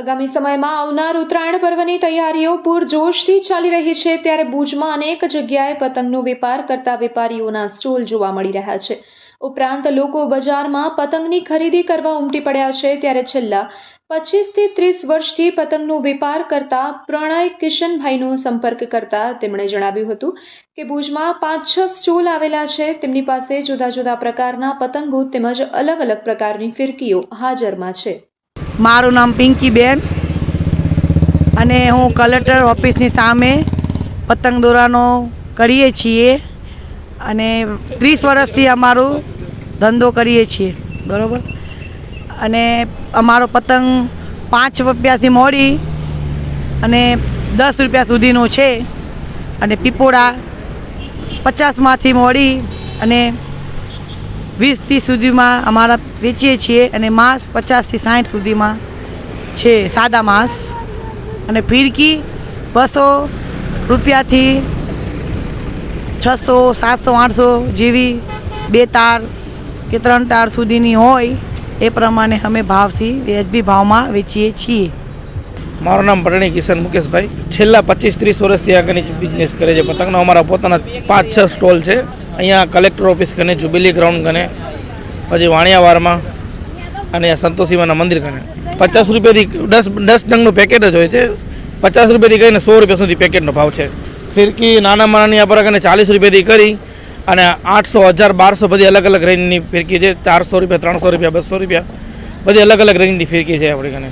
આગામી સમયમાં આવનાર ઉત્તરાયણ પર્વની તૈયારીઓ પૂરજોશથી ચાલી રહી છે, ત્યારે ભુજમાં અનેક જગ્યાએ પતંગનો વેપાર કરતા વેપારીઓના સ્ટોલ જોવા મળી રહ્યા છે. ઉપરાંત લોકો બજારમાં પતંગની ખરીદી કરવા ઉમટી પડ્યા છે, ત્યારે છેલ્લા પચીસથી ત્રીસ વર્ષથી પતંગનો વેપાર કરતા પ્રણય કિશનભાઈનો સંપર્ક કરતા તેમણે જણાવ્યું હતું કે ભુજમાં પાંચ છ સ્ટોલ આવેલા છે, તેમની પાસે જુદા જુદા પ્રકારના પતંગો તેમજ અલગ અલગ પ્રકારની ફિરકીઓ હાજરમાં છે. મારું નામ પિંકીબેન અને હું કલેક્ટર ઓફિસની સામે પતંગ દોરાનો કરીએ છીએ અને ત્રીસ વર્ષથી અમારું ધંધો કરીએ છીએ, બરાબર? અને અમારો પતંગ પાંચ રૂપિયાથી મોડી અને દસ રૂપિયા સુધીનો છે અને પીપોળા પચાસમાંથી મોડી અને વીસ ત્રીસ સુધીમાં અમારા વેચીએ છીએ અને માંસ પચાસથી સાઠ સુધીમાં છે, સાદા માંસ. અને ફિરકી બસો રૂપિયાથી છસો, સાતસો, આઠસો જેવી બે તાર કે ત્રણ તાર સુધીની હોય એ પ્રમાણે અમે ભાવથી, વ્યાજબી ભાવમાં વેચીએ છીએ. મારું નામ પરણી કિશન મુકેશભાઈ. છેલ્લા પચીસ, ત્રીસ વર્ષથી આગળની બિઝનેસ કરે છે. પતંગનો અમારા પોતાના પાંચ, છ સ્ટોલ છે. અહીંયા કલેક્ટર ઓફિસ કને જુબિલી ગ્રાઉન્ડ કને પછી વાણિયાવારમાં અને સંતોષીમાના મંદિર કને પચાસ રૂપિયાથી દસ દસ ડંગનું પેકેટ જ હોય છે. પચાસ રૂપિયાથી કરીને સો રૂપિયા સુધી પેકેટનો ભાવ છે. ફિરકી નાનામાં નાની આપણા કને ચાલીસ રૂપિયાથી કરી અને આઠસો, હજાર, બારસો બધી અલગ અલગ રેન્જની ફિરકી છે. ચારસો રૂપિયા, ત્રણસો રૂપિયા, બસો રૂપિયા બધી અલગ અલગ રેન્જની ફિરકી છે આપણી કને